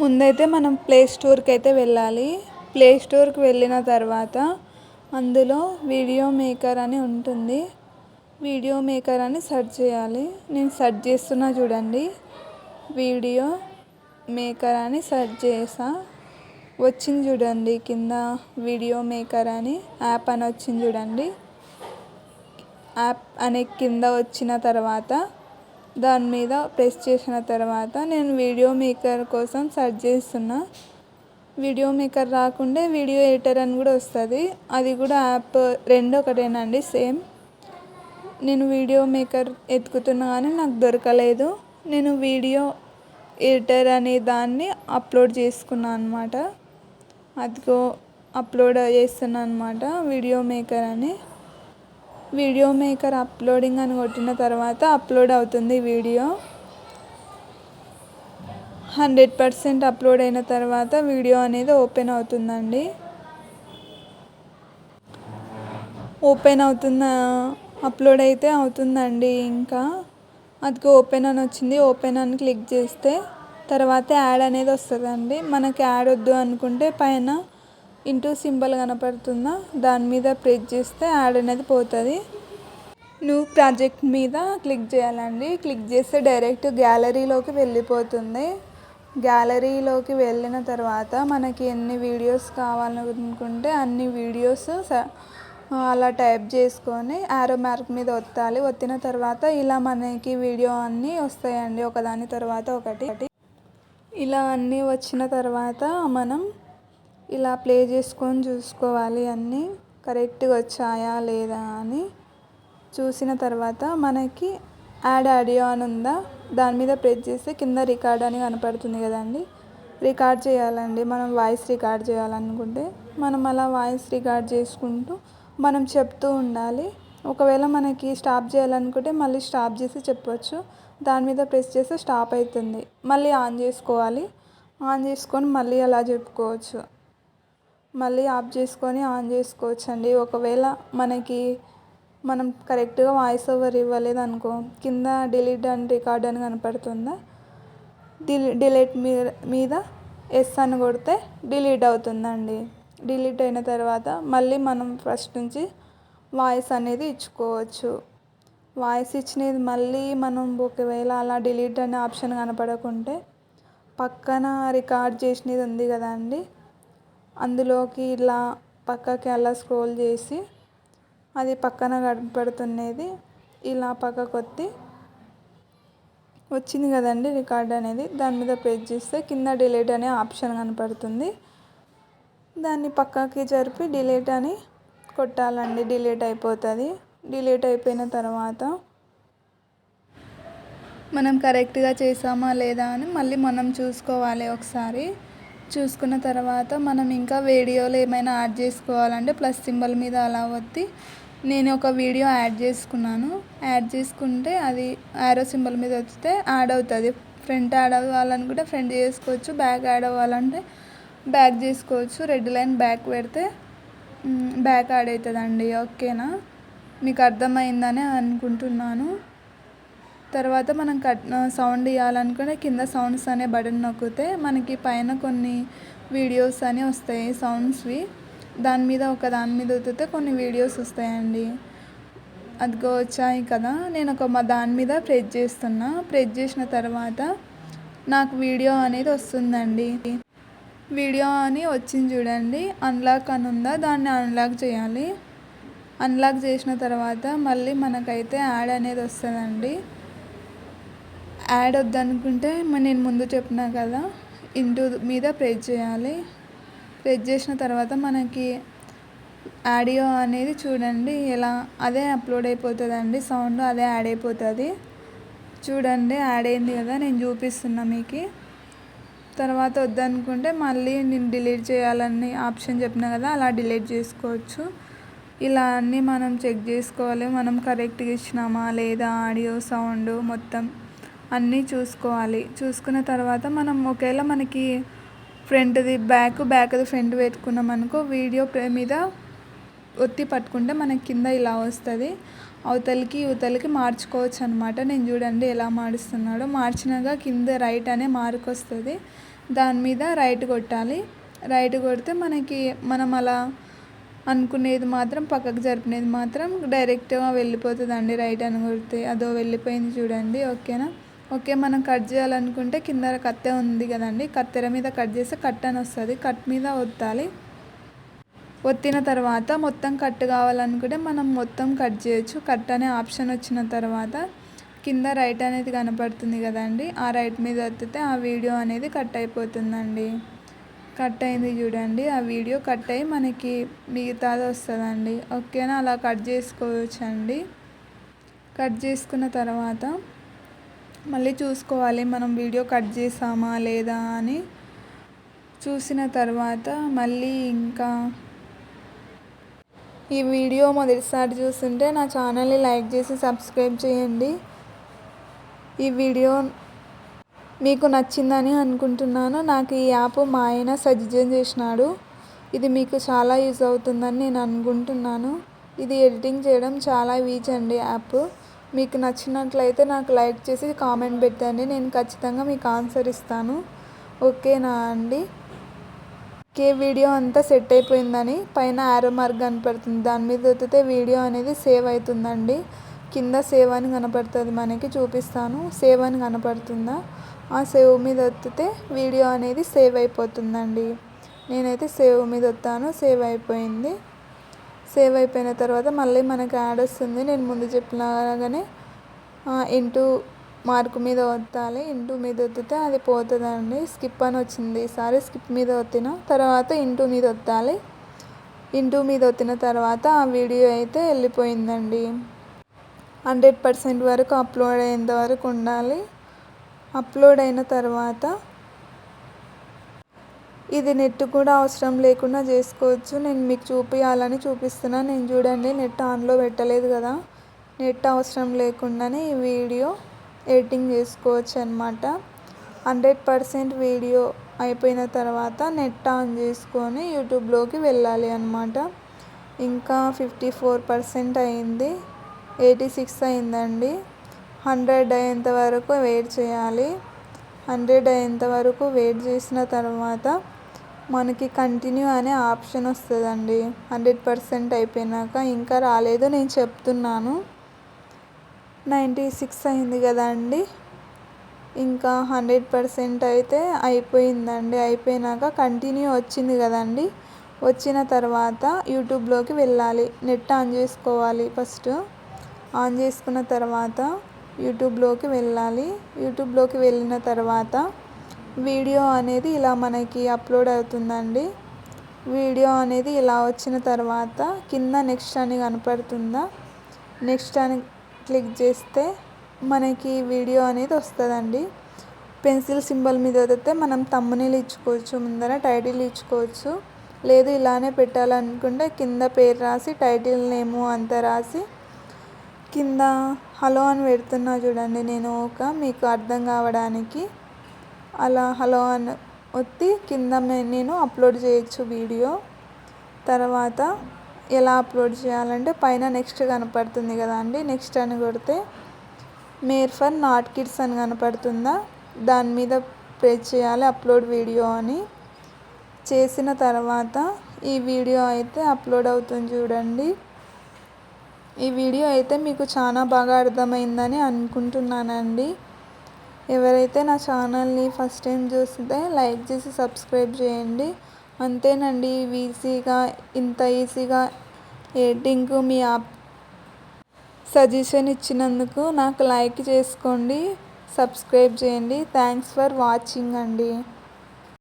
ముందైతే మనం ప్లే స్టోర్కి అయితే వెళ్ళాలి. ప్లే స్టోర్కి వెళ్ళిన తర్వాత అందులో వీడియో మేకర్ అని ఉంటుంది. వీడియో మేకర్ అని సెర్చ్ చేయాలి. నేను సెర్చ్ చేస్తున్నా చూడండి. వీడియో మేకర్ అని సెర్చ్ చేసా. వచ్చింది చూడండి కింద వీడియో మేకర్ అని యాప్ అని వచ్చింది చూడండి. యాప్ అనే కింద వచ్చిన తర్వాత దాని మీద ప్రెస్ చేసిన తర్వాత నేను వీడియో మేకర్ కోసం సెర్చ్ చేస్తున్నా. వీడియో మేకర్ రాకుండా వీడియో ఎడిటర్ అని కూడా వస్తుంది. అది కూడా యాప్ రెండు ఒకటేనండి సేమ్ నేను వీడియో మేకర్ ఎత్తుకుతున్నా కానీ నాకు దొరకలేదు. నేను వీడియో ఎడిటర్ అనే దాన్ని అప్లోడ్ చేసుకున్నాను అనమాట అదిగో అప్లోడ్ చేస్తున్నా అనమాట వీడియో మేకర్ అని. వీడియో మేకర్ అప్లోడింగ్ అని కొట్టిన తర్వాత అప్లోడ్ అవుతుంది వీడియో. హండ్రెడ్ పర్సెంట్ అప్లోడ్ అయిన తర్వాత వీడియో అనేది ఓపెన్ అవుతుందండి. ఓపెన్ అవుతున్న అప్లోడ్ అయితే అవుతుందండి ఇంకా. అది ఓపెన్ అని వచ్చింది. ఓపెన్ అని క్లిక్ చేస్తే తర్వాత యాడ్ అనేది వస్తుందండి. మనకి యాడ్ వద్దు అనుకుంటే పైన ఇంటూ సింబల్ కనపడుతుందా? దాని మీద ప్రెస్ చేస్తే యాడ్ అనేది పోతుంది. న్యూ ప్రాజెక్ట్ మీద క్లిక్ చేయాలండి. క్లిక్ చేస్తే డైరెక్ట్ గ్యాలరీలోకి వెళ్ళిపోతుంది. గ్యాలరీలోకి వెళ్ళిన తర్వాత మనకి ఎన్ని వీడియోస్ కావాలనుకుంటే అన్ని వీడియోస్ అలా టైప్ చేసుకొని ఆరో మార్క్ మీద ఒత్తాలి. ఒత్తిన తర్వాత ఇలా మనకి వీడియో అన్నీ వస్తాయండి. ఒకదాని తర్వాత ఒకటి. ఇలా అన్నీ వచ్చిన తర్వాత మనం ఇలా ప్లే చేసుకొని చూసుకోవాలి అన్నీ. కరెక్ట్గా వచ్చాయా లేదా అని చూసిన తర్వాత మనకి యాడ్ ఆడియో అని ఉందా? దాని మీద ప్రెస్ చేస్తే కింద రికార్డ్ అని కనపడుతుంది కదండి. రికార్డ్ చేయాలండి. మనం వాయిస్ రికార్డ్ చేయాలనుకుంటే మనం అలా వాయిస్ రికార్డ్ చేసుకుంటూ మనం చెప్తూ ఉండాలి. ఒకవేళ మనకి స్టాప్ చేయాలనుకుంటే మళ్ళీ స్టాప్ చేసి చెప్పవచ్చు దాని మీద ప్రెస్ చేస్తే స్టాప్ అవుతుంది. మళ్ళీ ఆన్ చేసుకోవాలి. ఆన్ చేసుకొని మళ్ళీ అలా చెప్పుకోవచ్చు. మళ్ళీ ఆఫ్ చేసుకొని ఆన్ చేసుకోవచ్చు అండి ఒకవేళ మనకి మనం కరెక్ట్గా వాయిస్ ఓవర్ ఇవ్వలేదు అనుకో కింద డిలీట్ అండ్ రికార్డ్ అని కనపడుతుందా? డిలీ డిలీట్ మీద మీద ఎస్ అని కొడితే డిలీట్ అవుతుందండి. డిలీట్ అయిన తర్వాత మళ్ళీ మనం ఫస్ట్ నుంచి వాయిస్ అనేది ఇచ్చుకోవచ్చు. వాయిస్ ఇచ్చినది మళ్ళీ మనం ఒకవేళ అలా డిలీట్ అనే ఆప్షన్ కనపడకుంటే పక్కన రికార్డ్ చేసినది ఉంది కదండి అందులోకి ఇలా పక్కకి అలా స్క్రోల్ చేసి అది పక్కన కనపడుతున్నది. ఇలా పక్కకు కొత్తి వచ్చింది కదండి రికార్డ్ అనేది. దాని మీద ప్రెస్ చేస్తే కింద డిలీట్ అనే ఆప్షన్ కనపడుతుంది. దాన్ని పక్కకి జరిపి డిలీట్ అని కొట్టాలండి. డిలీట్ అయిపోతుంది. డిలీట్ అయిపోయిన తర్వాత మనం కరెక్ట్గా చేసామా లేదా అని మళ్ళీ మనం చూసుకోవాలి ఒకసారి. చూసుకున్న తర్వాత మనం ఇంకా వీడియోలు ఏమైనా యాడ్ చేసుకోవాలంటే ప్లస్ సింబల్ మీద అలా వత్తి నేను ఒక వీడియో యాడ్ చేసుకున్నాను. యాడ్ చేసుకుంటే అది యారో సింబల్ మీద వస్తే యాడ్ అవుతుంది. ఫ్రంట్ యాడ్ అవ్వాలనుకుంటే ఫ్రంట్ చేసుకోవచ్చు బ్యాక్ యాడ్ అవ్వాలంటే బ్యాక్ చేసుకోవచ్చు. రెడ్ లైన్ బ్యాక్ పెడితే బ్యాక్ యాడ్ అవుతుందండి. ఓకేనా? మీకు అర్థమైందని అనుకుంటున్నాను. తర్వాత మనం కట్ సౌండ్ ఇవ్వాలనుకునే కింద సౌండ్స్ అనే బటన్ నొక్కితే మనకి పైన కొన్ని వీడియోస్ అని వస్తాయి సౌండ్స్వి దాని మీద ఒక దాని మీద ఒత్తితే కొన్ని వీడియోస్ వస్తాయండి. అదిగో వచ్చాయి కదా. నేను ఒక మా దాని మీద ప్రెస్ చేస్తున్నా. ప్రెస్ చేసిన తర్వాత నాకు వీడియో అనేది వస్తుందండి. వీడియో అని వచ్చింది చూడండి. అన్లాక్ అని ఉందా? దాన్ని అన్లాక్ చేయాలి. అన్లాక్ చేసిన తర్వాత మళ్ళీ మనకైతే యాడ్ అనేది వస్తుందండి. యాడ్ వద్దనుకుంటే నేను ముందు చెప్పినా కదా ఇంటూ మీద ప్రెస్ చేయాలి. ప్రెస్ చేసిన తర్వాత మనకి ఆడియో అనేది చూడండి ఎలా అదే అప్లోడ్ అయిపోతుందండి సౌండ్ అదే యాడ్ అయిపోతుంది. చూడండి యాడ్ అయింది కదా నేను చూపిస్తున్నా మీకు. తర్వాత వద్దనుకుంటే మళ్ళీ నేను డిలీట్ చేయాలని ఆప్షన్ చెప్పిన కదా అలా డిలీట్ చేసుకోవచ్చు. ఇలా అన్నీ మనం చెక్ చేసుకోవాలి మనం కరెక్ట్గా ఇచ్చినామా లేదా ఆడియో సౌండ్ మొత్తం. అన్నీ చూసుకోవాలి. చూసుకున్న తర్వాత మనం ఒకవేళ మనకి ఫ్రంట్ది బ్యాక్ బ్యాక్ది ఫ్రంట్ పెట్టుకున్నాం అనుకో వీడియో మీద ఒత్తి పట్టుకుంటే మనకి కింద ఇలా వస్తుంది. అవతలికి యువతలకి మార్చుకోవచ్చు అనమాట నేను చూడండి ఎలా మారుస్తున్నాడో. మార్చినాక కింద రైట్ అనే మార్క్ వస్తుంది. దాని మీద రైట్ కొట్టాలి. రైట్ కొడితే మనకి మనం అలా అనుకునేది మాత్రం పక్కకు జరిపినది మాత్రం డైరెక్ట్గా వెళ్ళిపోతుందండి. రైట్ అని కొడితే అదో వెళ్ళిపోయింది చూడండి. ఓకేనా? ఓకే మనం కట్ చేయాలనుకుంటే కింద కత్తె ఉంది కదండి కత్తెర మీద కట్ చేస్తే కట్ అని వస్తుంది. కట్ మీద ఒత్తాలి. ఒత్తిన తర్వాత మొత్తం కట్ కావాలనుకుంటే మనం మొత్తం కట్ చేయొచ్చు. కట్ అనే ఆప్షన్ వచ్చిన తర్వాత కింద రైట్ అనేది కనపడుతుంది కదండి. ఆ రైట్ మీద ఒత్తితే ఆ వీడియో అనేది కట్ అయిపోతుందండి. కట్ అయింది చూడండి. ఆ వీడియో కట్ అయ్యి మనకి మిగతాది వస్తుందండి. ఓకేనా? అలా కట్ చేసుకోవచ్చండి. కట్ చేసుకున్న తర్వాత మళ్ళీ చూసుకోవాలి. మనం వీడియో కట్ చేసామా లేదా అని చూసిన తర్వాత మళ్ళీ ఇంకా ఈ వీడియో మొదటిసారి చూస్తుంటే నా ఛానల్ని లైక్ చేసి సబ్స్క్రైబ్ చేయండి. ఈ వీడియో మీకు నచ్చిందని అనుకుంటున్నాను. నాకు ఈ యాప్ మా ఆయన సజెషన్ చేసినాడు. ఇది మీకు చాలా యూజ్ అవుతుందని నేను అనుకుంటున్నాను. ఇది ఎడిటింగ్ చేయడం చాలా వీచ్ అండి యాప్. మీకు నచ్చినట్లయితే నాకు లైక్ చేసి కామెంట్ పెట్టండి. నేను ఖచ్చితంగా మీకు ఆన్సర్ ఇస్తాను. ఓకేనా అండి? కే వీడియో అంతా సెట్ అయిపోయిందని పైన ఆరో మార్క్ కనపడుతుంది. దాని మీద ఒత్తితే వీడియో అనేది సేవ్ అవుతుందండి. కింద సేవ్ అని కనపడుతుంది మనకి చూపిస్తాను. సేవ్ అని కనపడుతుందా? ఆ సేవ్ మీద ఒత్తితే వీడియో అనేది సేవ్ అయిపోతుందండి. నేనైతే సేవ్ మీద వస్తాను సేవ్ అయిపోయింది. సేవ్ అయిపోయిన తర్వాత మళ్ళీ మనకి యాడ్ వస్తుంది. నేను ముందు చెప్పినగానే ఇంటూ మార్క్ మీద వత్తాలి ఇంటూ మీద ఒత్తితే అది పోతుందండి. స్కిప్ అని వచ్చింది. ఈసారి స్కిప్ మీద ఒత్తిన తర్వాత ఇంటూ మీద ఒత్తాలి. ఇంటూ మీద ఒత్తిన తర్వాత ఆ వీడియో అయితే వెళ్ళిపోయిందండి. హండ్రెడ్ పర్సెంట్ వరకు అప్లోడ్ అయ్యేంత వరకు ఉండాలి. అప్లోడ్ అయిన తర్వాత ఇది నెట్ కూడా అవసరం లేకుండా చేసుకోవచ్చు. నేను మీకు చూపించాలని చూపిస్తున్నాను నేను చూడండి నెట్ ఆన్లో పెట్టలేదు కదా. నెట్ అవసరం లేకుండానే ఈ వీడియో ఎడిటింగ్ చేసుకోవచ్చు అనమాట హండ్రెడ్ పర్సెంట్ వీడియో అయిపోయిన తర్వాత నెట్ ఆన్ చేసుకొని యూట్యూబ్లోకి వెళ్ళాలి అనమాట ఇంకా ఫిఫ్టీ ఫోర్ పర్సెంట్ అయింది. ఎయిటీ సిక్స్ అయిందండి. హండ్రెడ్ అయ్యేంత వరకు వెయిట్ చేయాలి. హండ్రెడ్ అయ్యేంత వరకు వెయిట్ చేసిన తర్వాత మనకి కంటిన్యూ అనే ఆప్షన్ వస్తుందండి. హండ్రెడ్ పర్సెంట్ అయిపోయినాక ఇంకా రాలేదు నేను చెప్తున్నాను. నైంటీ సిక్స్ అయింది కదండి. ఇంకా హండ్రెడ్ పర్సెంట్ అయితే అయిపోయిందండి. అయిపోయినాక కంటిన్యూ వచ్చింది కదండి. వచ్చిన తర్వాత యూట్యూబ్లోకి వెళ్ళాలి. నెట్ ఆన్ చేసుకోవాలి ఫస్ట్ ఆన్ చేసుకున్న తర్వాత యూట్యూబ్లోకి వెళ్ళాలి. యూట్యూబ్లోకి వెళ్ళిన తర్వాత వీడియో అనేది ఇలా మనకి అప్లోడ్ అవుతుందండి. వీడియో అనేది ఇలా వచ్చిన తర్వాత కింద నెక్స్ట్ అని కనపడుతుందా? నెక్స్ట్ అని క్లిక్ చేస్తే మనకి వీడియో అనేది వస్తుందండి. పెన్సిల్ సింబల్ మీద వదిలితే మనం తమ్మునీలు ఇచ్చుకోవచ్చు ముందర టైటిల్ ఇచ్చుకోవచ్చు. లేదు ఇలానే పెట్టాలనుకుంటే కింద పేరు రాసి టైటిల్ నేము అంత రాసి కింద హలో అని పెడుతున్నా చూడండి నేను ఒక మీకు అర్థం కావడానికి. అలా హలో అని ఒత్తి కింద నేను అప్లోడ్ చేయొచ్చు వీడియో. తర్వాత ఎలా అప్లోడ్ చేయాలంటే పైన నెక్స్ట్ కనపడుతుంది కదా అండి నెక్స్ట్ అని కొడితే మేర్ ఫర్ నాట్ కిడ్స్ అని కనపడుతుందా? దాని మీద ప్రెస్ చేయాలి అప్లోడ్ వీడియో అని. చేసిన తర్వాత ఈ వీడియో అయితే అప్లోడ్ అవుతుంది చూడండి. ఈ వీడియో అయితే మీకు చాలా బాగా అర్థమైందని అనుకుంటున్నానండి. ఎవరైతే నా ఛానల్ని ఫస్ట్ టైం చూస్తే లైక్ చేసి సబ్స్క్రైబ్ చేయండి. అంతేనండి ఈజీగా ఇంత ఈజీగా ఎడిటింగ్ మీ యాప్ సజెషన్ ఇచ్చినందుకు నాకు లైక్ చేసుకోండి సబ్స్క్రైబ్ చేయండి. థ్యాంక్స్ ఫర్ వాచింగ్ అండి.